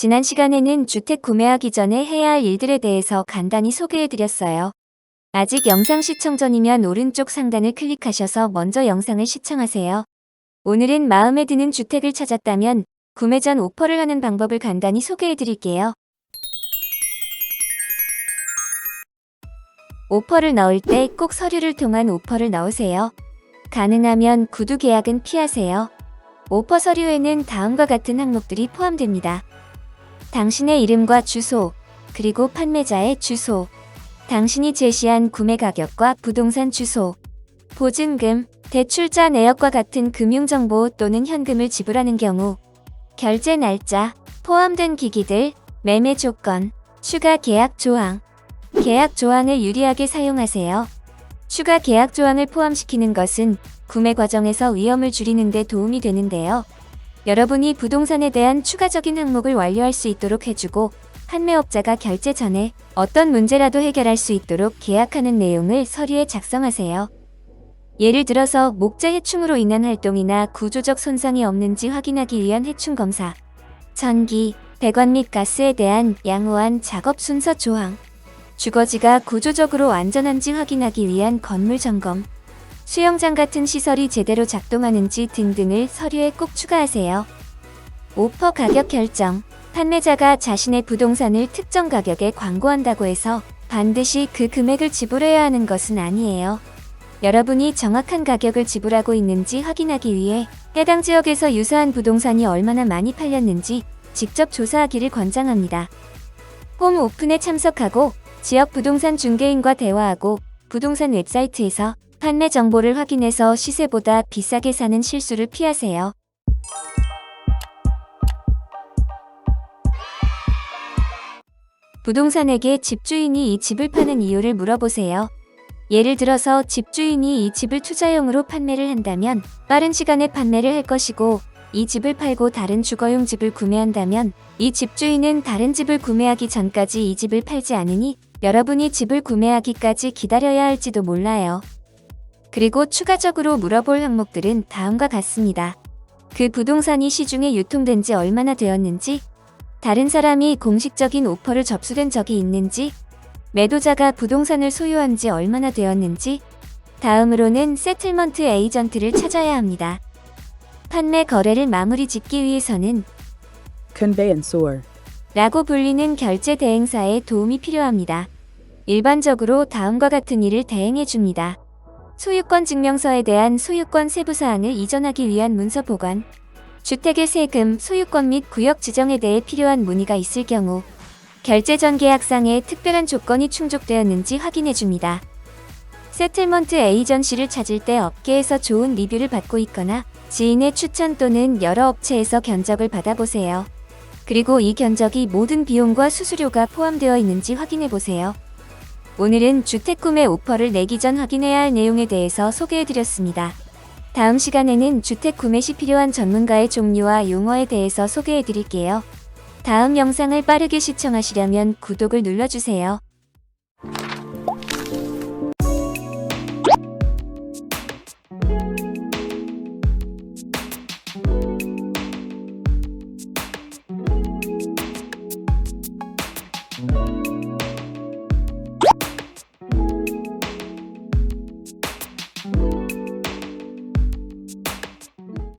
지난 시간에는 주택 구매하기 전에 해야 할 일들에 대해서 간단히 소개해드렸어요. 아직 영상 시청 전이면 오른쪽 상단을 클릭하셔서 먼저 영상을 시청하세요. 오늘은 마음에 드는 주택을 찾았다면 구매 전 오퍼를 하는 방법을 간단히 소개해드릴게요. 오퍼를 넣을 때 꼭 서류를 통한 오퍼를 넣으세요. 가능하면 구두 계약은 피하세요. 오퍼 서류에는 다음과 같은 항목들이 포함됩니다. 당신의 이름과 주소, 그리고 판매자의 주소, 당신이 제시한 구매 가격과 부동산 주소, 보증금, 대출자 내역과 같은 금융정보 또는 현금을 지불하는 경우, 결제 날짜, 포함된 기기들, 매매 조건, 추가 계약 조항, 계약 조항을 유리하게 사용하세요. 추가 계약 조항을 포함시키는 것은 구매 과정에서 위험을 줄이는 데 도움이 되는데요. 여러분이 부동산에 대한 추가적인 항목을 완료할 수 있도록 해주고 판매업자가 결제 전에 어떤 문제라도 해결할 수 있도록 계약하는 내용을 서류에 작성하세요. 예를 들어서 목재 해충으로 인한 활동이나 구조적 손상이 없는지 확인하기 위한 해충 검사, 전기, 배관 및 가스에 대한 양호한 작업 순서 조항, 주거지가 구조적으로 안전한지 확인하기 위한 건물 점검, 수영장 같은 시설이 제대로 작동하는지 등등을 서류에 꼭 추가하세요. 오퍼 가격 결정. 판매자가 자신의 부동산을 특정 가격에 광고한다고 해서 반드시 그 금액을 지불해야 하는 것은 아니에요. 여러분이 정확한 가격을 지불하고 있는지 확인하기 위해 해당 지역에서 유사한 부동산이 얼마나 많이 팔렸는지 직접 조사하기를 권장합니다. 홈 오픈에 참석하고 지역 부동산 중개인과 대화하고 부동산 웹사이트에서 판매 정보를 확인해서 시세보다 비싸게 사는 실수를 피하세요. 부동산에게 집주인이 이 집을 파는 이유를 물어보세요. 예를 들어서 집주인이 이 집을 투자용으로 판매를 한다면 빠른 시간에 판매를 할 것이고 이 집을 팔고 다른 주거용 집을 구매한다면 이 집주인은 다른 집을 구매하기 전까지 이 집을 팔지 않으니 여러분이 집을 구매하기까지 기다려야 할지도 몰라요. 그리고 추가적으로 물어볼 항목들은 다음과 같습니다. 그 부동산이 시중에 유통된 지 얼마나 되었는지, 다른 사람이 공식적인 오퍼를 접수된 적이 있는지, 매도자가 부동산을 소유한 지 얼마나 되었는지, 다음으로는 세틀먼트 에이전트를 찾아야 합니다. 판매 거래를 마무리 짓기 위해서는 conveyanceur, 라고 불리는 결제 대행사에 도움이 필요합니다. 일반적으로 다음과 같은 일을 대행해 줍니다. 소유권 증명서에 대한 소유권 세부 사항을 이전하기 위한 문서 보관, 주택의 세금, 소유권 및 구역 지정에 대해 필요한 문의가 있을 경우, 결제 전 계약상에 특별한 조건이 충족되었는지 확인해 줍니다. 세틀먼트 에이전시를 찾을 때 업계에서 좋은 리뷰를 받고 있거나 지인의 추천 또는 여러 업체에서 견적을 받아보세요. 그리고 이 견적이 모든 비용과 수수료가 포함되어 있는지 확인해 보세요. 오늘은 주택 구매 오퍼를 내기 전 확인해야 할 내용에 대해서 소개해 드렸습니다. 다음 시간에는 주택 구매 시 필요한 전문가의 종류와 용어에 대해서 소개해 드릴게요. 다음 영상을 빠르게 시청하시려면 구독을 눌러주세요.